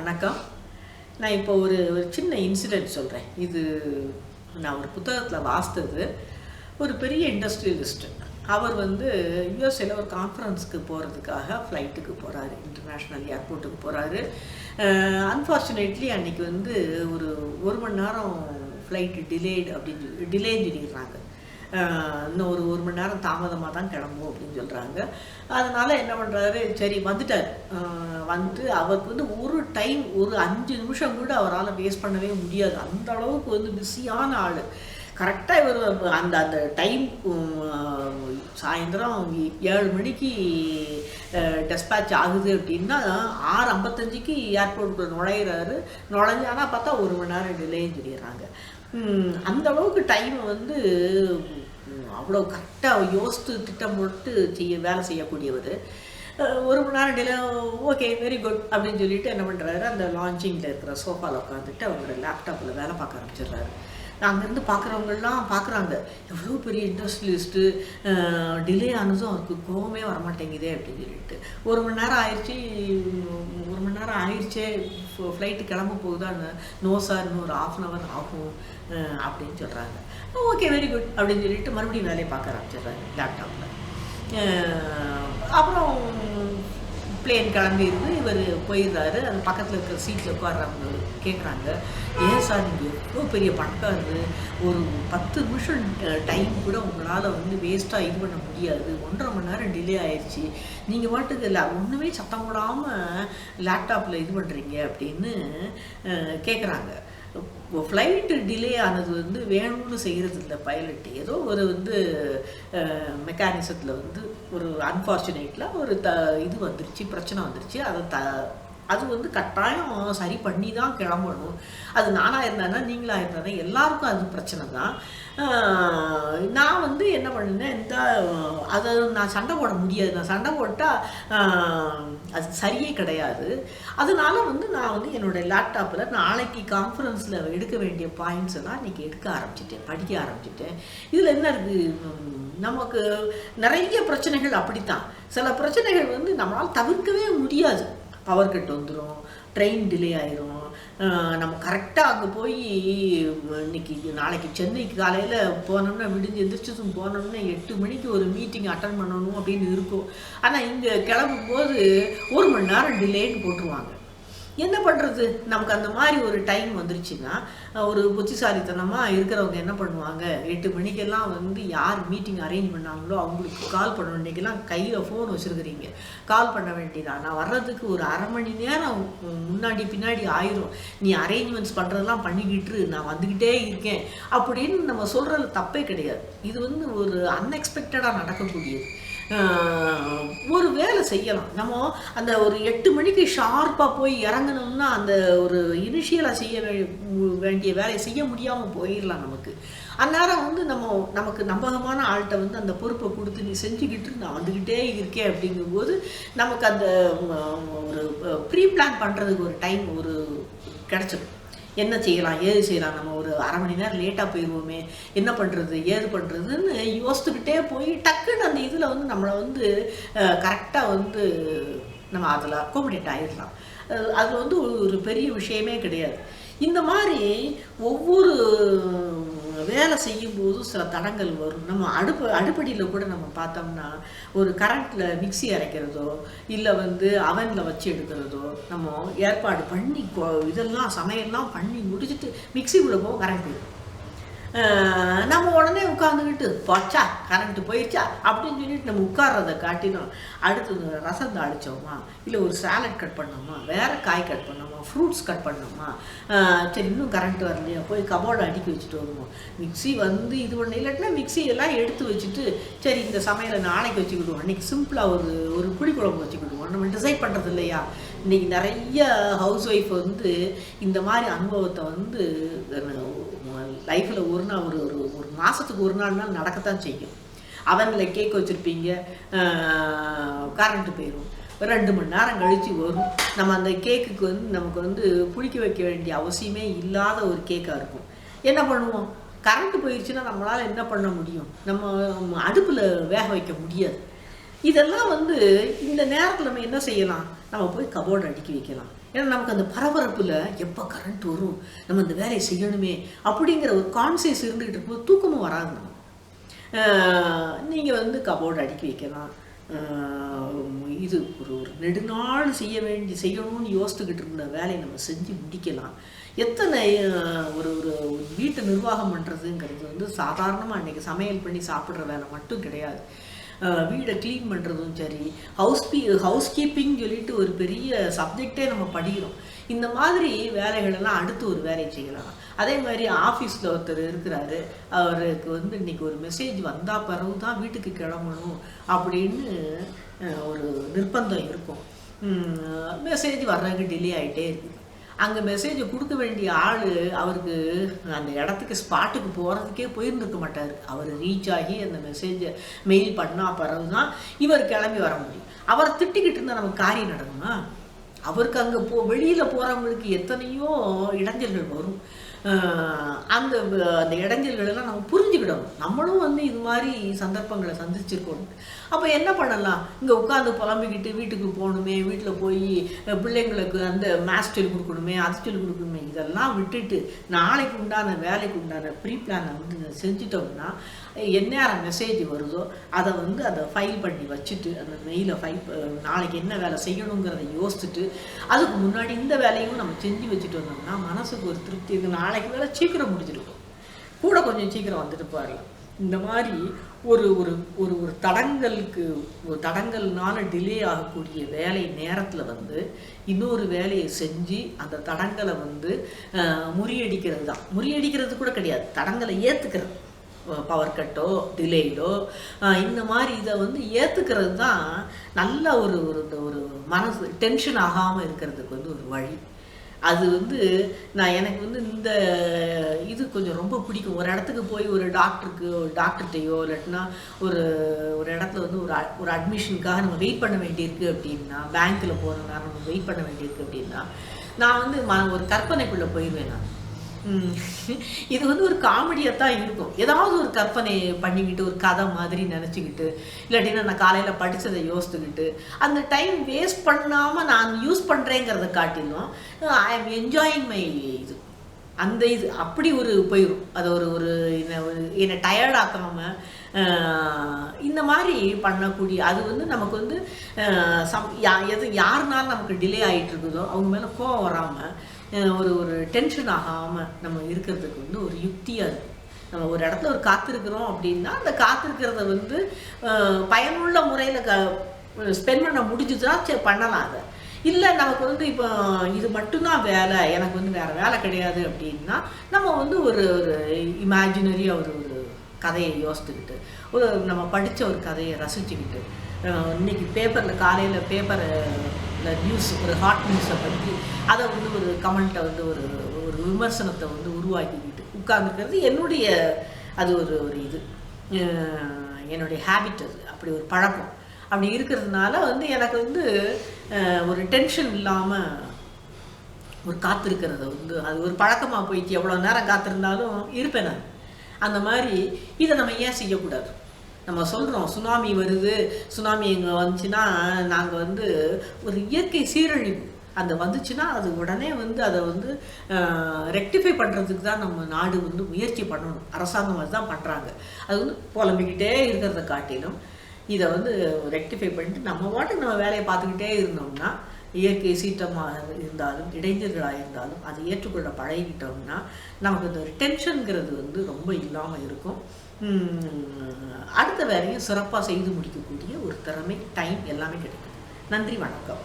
வணக்கம். நான் இப்போ ஒரு ஒரு சின்ன இன்சிடென்ட் சொல்கிறேன் இது நான் ஒரு புத்தகத்தில் வாசித்தது. ஒரு பெரிய இண்டஸ்ட்ரியலிஸ்ட் அவர் வந்து யூஎஸ்ஏல ஒரு கான்ஃபரன்ஸுக்கு போகிறதுக்காக ஃப்ளைட்டுக்கு போகிறாரு இன்டர்நேஷ்னல் ஏர்போர்ட்டுக்கு போகிறாரு அன்ஃபார்ச்சுனேட்லி அன்றைக்கி வந்து ஒரு ஒரு மணி நேரம் ஃப்ளைட்டு டிலேடு அப்படின்னு சொல்லி டிலேன்னு சொல்லிடுறாங்க. இன்னும் ஒரு ஒரு மணி நேரம் தாமதமாக தான் கிளம்பும் அப்படின்னு சொல்கிறாங்க அதனால் என்ன பண்ணுறாரு சரி வந்துட்டார். ஆஹ் வந்து அவருக்கு வந்து ஒரு டைம் ஒரு அஞ்சு நிமிஷம் கூட அவரால் வேஸ்ட் பண்ணவே முடியாது. அந்த அளவுக்கு வந்து பிஸியான ஆள். கரெக்டாக இவர் அந்த அந்த டைம் சாயந்தரம் ஏழு மணிக்கு டெஸ்பேட்ச் ஆகுது அப்படின்னா ஆறு ஐம்பத்தஞ்சுக்கு ஏர்போர்ட்டுக்குள்ள நுழையிறாரு. நுழைஞ்சானா பார்த்தா ஒரு மணி நேரம் டிலேன்னு சொல்லிடுறாங்க. அந்த அளவுக்கு டைமை வந்து அவ்வளோ கரெக்டாக யோசித்து திட்டம் போட்டு செய்ய வேலை செய்யக்கூடியவர். ஒரு மணி நேரம் டிலே ஓகே வெரி குட் அப்படின்னு சொல்லிட்டு என்ன பண்ணுறாரு அந்த லான்ச்சிங்கில் இருக்கிற சோஃபாவில் உட்காந்துட்டு அவங்களோட லேப்டாப்பில் வேலை பார்க்க ஆரம்பிச்சிடுறாரு. அங்கேருந்து பார்க்குறவங்கெல்லாம் பார்க்குறாங்க. எவ்வளோ பெரிய இண்டஸ்ட்ரியலிஸ்ட்டு டிலே ஆனதும் அவருக்கு கோவமே வரமாட்டேங்குதே அப்படின்னு சொல்லிட்டு. ஒரு மணி நேரம் ஆயிடுச்சு ஒரு மணி நேரம் ஆயிடுச்சே ஃப்ளைட்டு கிளம்ப போகுதான் நோ சார் இன்னும் ஒரு ஆஃப் அன் ஹவர் ஆகும் அப்படின்னு சொல்கிறாங்க ஓகே வெரி குட் அப்படின்னு சொல்லிட்டு மறுபடியும் வேலையை பார்க்க ஆரம்பிச்சிடுறாங்க லேப்டாப்பில் அப்புறம் பிளேன் கிளம்பிடுது இவர் போயிடுறாரு. அது பக்கத்தில் இருக்கிற சீட்டில் உட்கார்றவங்க கேட்குறாங்க ஏன் சார் நீங்கள் எவ்வளோ பெரிய பணக்காரரு? ஒரு பத்து நிமிஷம் டைம் கூட உங்களால் வந்து வேஸ்ட்டாக இது பண்ண முடியாது. ஒன்றரை மணி நேரம் டிலே ஆயிடுச்சு நீங்கள் பாட்டுக்கு இல்லை ஒன்றுமே சத்தம் போடாமல் லேப்டாப்பில் இது பண்ணுறீங்க அப்படின்னு கேட்குறாங்க ஃப்ளைட்டு டிலே ஆனது வந்து வேணும்னு செய்கிறது இல்லை பைலட் ஏதோ ஒரு வந்து மெக்கானிசத்தில் வந்து ஒரு அன்ஃபார்ச்சுனேட்டில் ஒரு த இது வந்துருச்சு பிரச்சனை வந்துருச்சு. அதை த அது வந்து கட்டாயம் சரி பண்ணி தான் கிளம்பணும். அது நானாக இருந்தேன்னா நீங்களாக இருந்தானா எல்லாருக்கும் அது பிரச்சனை தான் நான் வந்து என்ன பண்ணினேன் இந்த அதை நான் சண்டை போட முடியாது. நான் சண்டை போட்டால் அது சரியே கிடையாது. அதனால வந்து நான் வந்து என்னுடைய லேப்டாப்பில் நாளைக்கு கான்ஃபரன்ஸில் எடுக்க வேண்டிய பாயிண்ட்ஸ் எல்லாம் இன்றைக்கி எடுக்க ஆரம்பிச்சிட்டேன் படிக்க ஆரம்பிச்சிட்டேன். இதில் என்ன இருக்குது நமக்கு நிறைய பிரச்சனைகள் அப்படித்தான். சில பிரச்சனைகள் வந்து நம்மளால் தவிர்க்கவே முடியாது. பவர் கட் வந்துடும் ட்ரெயின் டிலே ஆயிரும் நம்ம கரெக்டாக அங்கே போய் இன்னைக்கு நாளைக்கு சென்னைக்கு காலையில் போனோம்னா விடிஞ்சு எந்திரிச்சதும் போனோம்னா எட்டு மணிக்கு ஒரு மீட்டிங் அட்டன் பண்ணணும் அப்படின்னு இருக்கும். ஆனால் இங்கே கிளம்பும்போது ஒரு மணி நேரம் டிலேன்னு போட்டுருவாங்க. என்ன பண்ணுறது நமக்கு அந்த மாதிரி ஒரு டைம் வந்துருச்சுன்னா ஒரு புத்திசாலித்தனமாக இருக்கிறவங்க என்ன பண்ணுவாங்க? எட்டு மணிக்கெல்லாம் வந்து யார் மீட்டிங் அரேஞ்ச் பண்ணாங்களோ அவங்களுக்கு கால் பண்ண வேண்டியக்கெல்லாம் கையில் ஃபோன் வச்சுருக்கிறீங்க. கால் பண்ண வேண்டியதான் நான் வர்றதுக்கு ஒரு அரை மணி நேரம் முன்னாடி பின்னாடி ஆயிரும். நீ அரேஞ்ச்மெண்ட்ஸ் பண்ணுறதெல்லாம் பண்ணிக்கிட்டு நான் வந்துக்கிட்டே இருக்கேன். அப்படின்னு நம்ம சொல்கிறது தப்பே கிடையாது. இது வந்து ஒரு அன்எக்ஸ்பெக்டடாக நடக்கக்கூடியது. ஒரு வேலை செய்யலாம். நம்ம அந்த ஒரு எட்டு மணிக்கு ஷார்ப்பாக போய் இறங்கணும்னா அந்த ஒரு இனிஷியலாக செய்ய வேண்டிய வேலையை செய்ய முடியாமல் போயிடலாம் நமக்கு. அந்நேரம் வந்து நம்ம நமக்கு நம்பகமான ஆள்கிட்ட வந்து அந்த பொறுப்பை கொடுத்து நீ செஞ்சுக்கிட்டு நான் வந்துக்கிட்டே இருக்கேன் அப்படிங்கும்போது நமக்கு அந்த ஒரு ப்ரீ பிளான் பண்ணுறதுக்கு ஒரு டைம் ஒரு கிடச்சிடும் என்ன செய்யலாம் ஏது செய்யலாம்? நம்ம ஒரு அரை மணி நேரம் லேட்டாக போயிடுவோமே என்ன பண்ணுறது ஏது பண்ணுறதுன்னு யோசித்துக்கிட்டே போய் டக்குன்னு அந்த இதில் வந்து நம்மளை வந்து கரெக்டாக வந்து நம்ம அதில் அக்கோமடேட் ஆகிடலாம் அது வந்து ஒரு பெரிய விஷயமே கிடையாது. இந்த மாதிரி ஒவ்வொரு வேலை செய்யும்போதும் சில தடங்கள் வரும். நம்ம அடுப்பு அடுப்படியில் கூட நம்ம பார்த்தோம்னா ஒரு கரண்ட்டில் மிக்ஸி அரைக்கிறதோ இல்லை வந்து அவனில் வச்சு எடுக்கிறதோ நம்ம ஏற்பாடு பண்ணி இதெல்லாம் சமையல்லாம் பண்ணி முடிச்சுட்டு மிக்ஸி உள்ள போக கரண்ட் போயிடும். நம்ம உடனே உட்காந்துக்கிட்டு போச்சா கரண்ட்டு போயிடுச்சா? அப்படின்னு சொல்லிட்டு நம்ம உட்கார்றதை காட்டினோம் அடுத்து ரசம் தாளிச்சோமா? இல்லை ஒரு சாலட் கட் பண்ணோமா? வேறு காய் கட் பண்ணோமா? ஃப்ரூட்ஸ் கட் பண்ணோமா? சரி இன்னும் கரண்ட் வரலையா? போய் கபோர்டு அடுக்கி வச்சுட்டு வருவோம். மிக்ஸி வந்து இது பண்ண இல்லாட்டினா மிக்சி எல்லாம் எடுத்து வச்சுட்டு சரி இந்த சமையலை நாளைக்கு வச்சுக்கிடுவோம். அன்றைக்கி சிம்பிளாக ஒரு ஒரு புளி குழம்பு வச்சுக்கிடுவோம். நம்ம டிசைட் பண்ணுறது இல்லையா? இன்றைக்கி நிறைய ஹவுஸ் ஒய்ஃப் வந்து இந்த மாதிரி அனுபவத்தை வந்து லைஃப்பில் ஒரு நாள் ஒரு ஒரு ஒரு மாதத்துக்கு ஒரு நாள் நாள் நடக்கத்தான் செய்யும். அவனில் கேக் வச்சுருப்பீங்க. கரண்ட்டு போயிடும் ரெண்டு மணி நேரம் கழித்து வரும். நம்ம அந்த கேக்குக்கு வந்து நமக்கு வந்து புளிக்க வைக்க வேண்டிய அவசியமே இல்லாத ஒரு கேக்காக இருக்கும். என்ன பண்ணுவோம்? கரண்ட்டு போயிடுச்சுன்னா நம்மளால் என்ன பண்ண முடியும்? நம்ம அடுப்பில் வேக வைக்க முடியாது. இதெல்லாம் வந்து இந்த நேரத்தில் நம்ம என்ன செய்யலாம்? நம்ம போய் கபோர்டு அடுக்கி வைக்கலாம். ஏன்னா நமக்கு அந்த பரபரப்பில் எப்போ கரண்ட் வரும்? நம்ம அந்த வேலையை செய்யணுமே அப்படிங்கிற ஒரு கான்சியஸ் இருந்துகிட்டு இருக்கும்போது தூக்கமும் வராது நம்ம நீங்கள் வந்து கபோர்டு அடுக்கி வைக்கலாம். இது ஒரு ஒரு நெடுநாள் செய்ய வேண்டி செய்யணும்னு யோசித்துக்கிட்டு இருந்த வேலையை நம்ம செஞ்சு முடிக்கலாம். எத்தனை ஒரு ஒரு வீட்டு வீட்டை நிர்வாகம் பண்ணுறதுங்கிறது வந்து சாதாரணமாக அன்றைக்கி சமையல் பண்ணி சாப்பிட்ற வேலை மட்டும் கிடையாது. வீடை க்ளீன் பண்ணுறதும் சரி ஹவுஸ் பீ ஹவுஸ் கீப்பிங் சொல்லிட்டு ஒரு பெரிய சப்ஜெக்டே நம்ம படிக்கிறோம். இந்த மாதிரி வேலைகளெல்லாம் அடுத்து ஒரு வேலையை செய்யலாம். அதே மாதிரி ஆஃபீஸில் ஒருத்தர் இருக்கிறாரு அவருக்கு வந்து இன்னைக்கு ஒரு மெசேஜ் வந்தால் பிறகு தான் வீட்டுக்கு கிளம்பணும் அப்படின்னு ஒரு நிர்பந்தம் இருக்கும். மெசேஜ் வர்றதுக்கு டிலே ஆகிட்டே இருக்குது அங்கே மெசேஜை கொடுக்க வேண்டிய ஆள் அவருக்கு அந்த இடத்துக்கு ஸ்பாட்டுக்கு போகிறதுக்கே போயிருந்துருக்க மாட்டார். அவர் ரீச் ஆகி அந்த மெசேஜை மெயில் பண்ணால் பிறகு தான் இவர் கிளம்பி வர முடியும். அவரை திட்டிக்கிட்டு இருந்தால் நமக்கு காரியம் நடக்குமா? அவருக்கு அங்கே போ வெளியில் போகிறவங்களுக்கு எத்தனையோ இடைஞ்சல்கள் வரும். அந்த அந்த இடைஞ்சல்களெல்லாம் நம்ம புரிஞ்சுக்கிடணும் நம்மளும் வந்து இது மாதிரி சந்தர்ப்பங்களை சந்திச்சிருக்கோம். அப்போ என்ன பண்ணலாம்? இங்கே உட்காந்து புலம்பிக்கிட்டு வீட்டுக்கு போகணுமே வீட்டில் போய் பிள்ளைங்களுக்கு அந்த மேத்ஸ் சொல்லி கொடுக்கணுமே அது சொல்லி கொடுக்கணுமே இதெல்லாம் விட்டுட்டு நாளைக்கு உண்டான வேலைக்கு உண்டான ப்ரீ பிளானை வந்து செஞ்சுட்டோம்னா எந்நேரம் மெசேஜ் வருதோ அதை வந்து அதை ஃபைல் பண்ணி வச்சுட்டு அந்த மெயிலை ஃபைல் நாளைக்கு என்ன வேலை செய்யணுங்கிறத யோசிச்சுட்டு அதுக்கு முன்னாடி இந்த வேலையும் நம்ம செஞ்சு வச்சுட்டு வந்தோம்னா மனசுக்கு ஒரு திருப்தி இது நாளைக்கு வேலை சீக்கிரம் முடிஞ்சிருக்கும் கூட கொஞ்சம் சீக்கிரம் வந்துட்டு பாருங்க இந்த மாதிரி ஒரு ஒரு ஒரு ஒரு தடங்கலுக்கு ஒரு தடங்கல்னால டிலே ஆகக்கூடிய வேலை நேரத்தில் வந்து இன்னொரு வேலையை செஞ்சு அந்த தடங்கலை வந்து முறியடிக்கிறது தான். முறியடிக்கிறது கூட கிடையாது. தடங்கலை ஏற்றுக்கிறது பவர் கட்டோ டிலேடோ இந்த மாதிரி இதை வந்து ஏற்றுக்கிறது தான் நல்ல ஒரு ஒரு இந்த ஒரு மனசு டென்ஷன் ஆகாமல் இருக்கிறதுக்கு வந்து ஒரு வழி. அது வந்து நான் எனக்கு வந்து இந்த இது கொஞ்சம் ரொம்ப பிடிக்கும். ஒரு இடத்துக்கு போய் ஒரு டாக்டருக்கு ஒரு டாக்டர்கிட்டையோ இல்லாட்டினா ஒரு ஒரு இடத்துல வந்து ஒரு ஒரு அட்மிஷனுக்காக நம்ம வெயிட் பண்ண வேண்டியிருக்கு அப்படின்னா பேங்க்கில் போகிறோம்னா நம்ம வெயிட் பண்ண வேண்டியிருக்கு அப்படின்னா நான் வந்து ம ஒரு கற்பனைக்குள்ளே போயிடுவேன் நான். இது வந்து ஒரு காமெடியாக தான் இருக்கும். ஏதாவது ஒரு கற்பனை பண்ணிக்கிட்டு ஒரு கதை மாதிரி நினச்சிக்கிட்டு இல்லாட்டினா நான் காலையில் படித்ததை யோசித்துக்கிட்டு அந்த டைம் வேஸ்ட் பண்ணாமல் நான் யூஸ் பண்ணுறேங்கிறத காட்டிலும் ஐ எம் என்ஜாயிங் மை இது. அந்த இது அப்படி ஒரு போயிடும் அது ஒரு ஒரு என்னை ஒரு என்னை டயர்டாக்காமல் இந்த மாதிரி பண்ணக்கூடிய அது வந்து நமக்கு வந்து சம் யா எது யாருனாலும் நமக்கு டிலே ஆகிட்டு இருக்குதோ அவங்க மேலே கோவம் வராமல் ஒரு ஒரு டென்ஷன் ஆகாமல் நம்ம இருக்கிறதுக்கு வந்து ஒரு யுக்தியாக இருக்குது நம்ம ஒரு இடத்துல ஒரு காத்திருக்கிறோம் அப்படின்னா அந்த காத்திருக்கிறத வந்து பயனுள்ள முறையில் க ஸ்பெண்ட் பண்ண முடிஞ்சுதுன்னா சரி பண்ணலாம் அதை. இல்லை நமக்கு வந்து இப்போ இது மட்டும்தான் வேலை எனக்கு வந்து வேறு வேலை கிடையாது அப்படின்னா நம்ம வந்து ஒரு ஒரு இமேஜினரியாக ஒரு ஒரு கதையை யோசித்துக்கிட்டு ஒரு நம்ம படித்த ஒரு கதையை ரசிச்சுக்கிட்டு இன்னைக்கு பேப்பரில் காலையில் பேப்பரை இல்லை நியூஸ் ஒரு ஹாட் நியூஸை படித்து அதை வந்து ஒரு கமெண்ட்டை வந்து ஒரு ஒரு விமர்சனத்தை வந்து உருவாக்கிக்கிட்டு உட்கார்ந்துக்கிறது என்னுடைய அது ஒரு ஒரு இது. என்னுடைய ஹேபிட் அது அப்படி ஒரு பழக்கம். அப்படி இருக்கிறதுனால வந்து எனக்கு வந்து ஒரு டென்ஷன் இல்லாமல் ஒரு காத்திருக்கிறத வந்து அது ஒரு பழக்கமாக போயிட்டு எவ்வளோ நேரம் காத்திருந்தாலும் இருப்பேன் நான். அந்த மாதிரி இதை நம்ம ஏன் செய்யக்கூடாது? நம்ம சொல்கிறோம் சுனாமி வருது சுனாமி இங்கே வந்துச்சுன்னா நாங்கள் வந்து ஒரு இயற்கை சீரழிவு. அந்த வந்துச்சுன்னா அது உடனே வந்து அதை வந்து ரெக்டிஃபை பண்ணுறதுக்கு தான் நம்ம நாடு வந்து முயற்சி பண்ணணும். அரசாங்கம் அதுதான் பண்ணுறாங்க அது வந்து புலம்பிக்கிட்டே இருக்கிறத காட்டிலும் இதை வந்து ரெக்டிஃபை பண்ணிட்டு நம்ம பாட்டுக்கு நம்ம வேலையை பார்த்துக்கிட்டே இருந்தோம்னா இயற்கை சீற்றமாக இருந்தாலும் இடைஞ்சல்களாக இருந்தாலும் அதை ஏற்றுக்கொள்ள பழகிக்கிட்டோம்னா நமக்கு இந்த ஒரு டென்ஷனுங்கிறது வந்து ரொம்ப இல்லாமல் இருக்கும். அடுத்த வேலையும் சிறப்பாக செய்து முடிக்கக்கூடிய ஒரு திறமை டைம் எல்லாமே கிடைக்கும். நன்றி வணக்கம்.